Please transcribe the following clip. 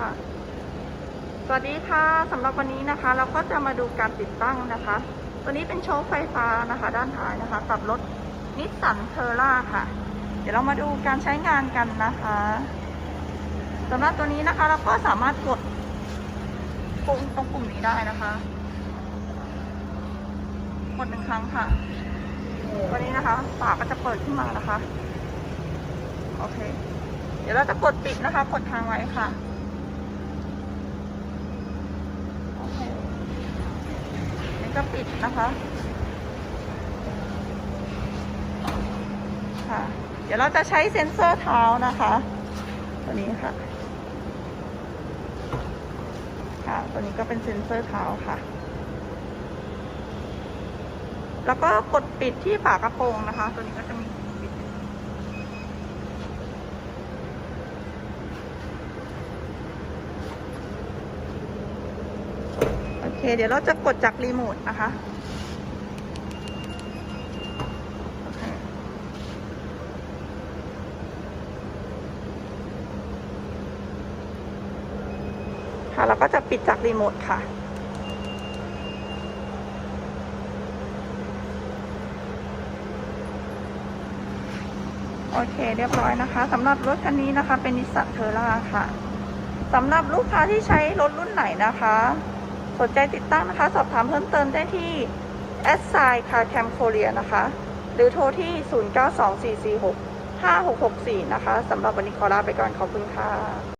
ค่ะ สวัสดีค่ะสำหรับวันนี้นะคะ เราก็จะมาดูการติดตั้งนะคะ ตัวนี้เป็นโชว์ไฟฟ้านะคะ ด้านท้ายนะคะกับรถนิสสันเทอร่าค่ะ เดี๋ยวเรามาดูการใช้งานกันนะคะสำหรับตัวนี้นะคะเราก็สามารถกดปุ่มตรงปุ่มนี้ได้นะคะกดหนึ่งครั้งค่ะวันนี้นะคะฝาก็จะเปิดขึ้นมานะคะ โอเค เดี๋ยวเราจะกดปิดนะคะ กดทางไว้ค่ะ โอเค นี้ก็ปิดนะคะ ค่ะ เดี๋ยวเราจะใช้เซ็นเซอร์เท้านะคะ ตัวนี้ค่ะ ค่ะ ตัวนี้ก็เป็นเซ็นเซอร์เท้าค่ะ แล้วก็กดปิดที่ฝากระโปรงนะคะ ตัวนี้ก็จะมีปิด โอ เค เดี๋ยวเราจะกดจากรีโมทนะคะ ค่ะแล้วก็จะปิดจากรีโมทค่ะโอเค เรียบร้อยนะคะสำหรับรถคันนี้นะคะ เป็นนิสสันเทอร่าค่ะสำหรับลูกค้าที่ใช้รถรุ่นไหนนะคะ สนใจติดตั้งนะคะ สอบถามเพิ่มเติมได้ที่แอดไซน์คาแคมโคเรียนะคะ หรือโทรที่ 0924465664 นะคะสำหรับวันนี้ขอลาไปก่อนขอบคุณค่ะ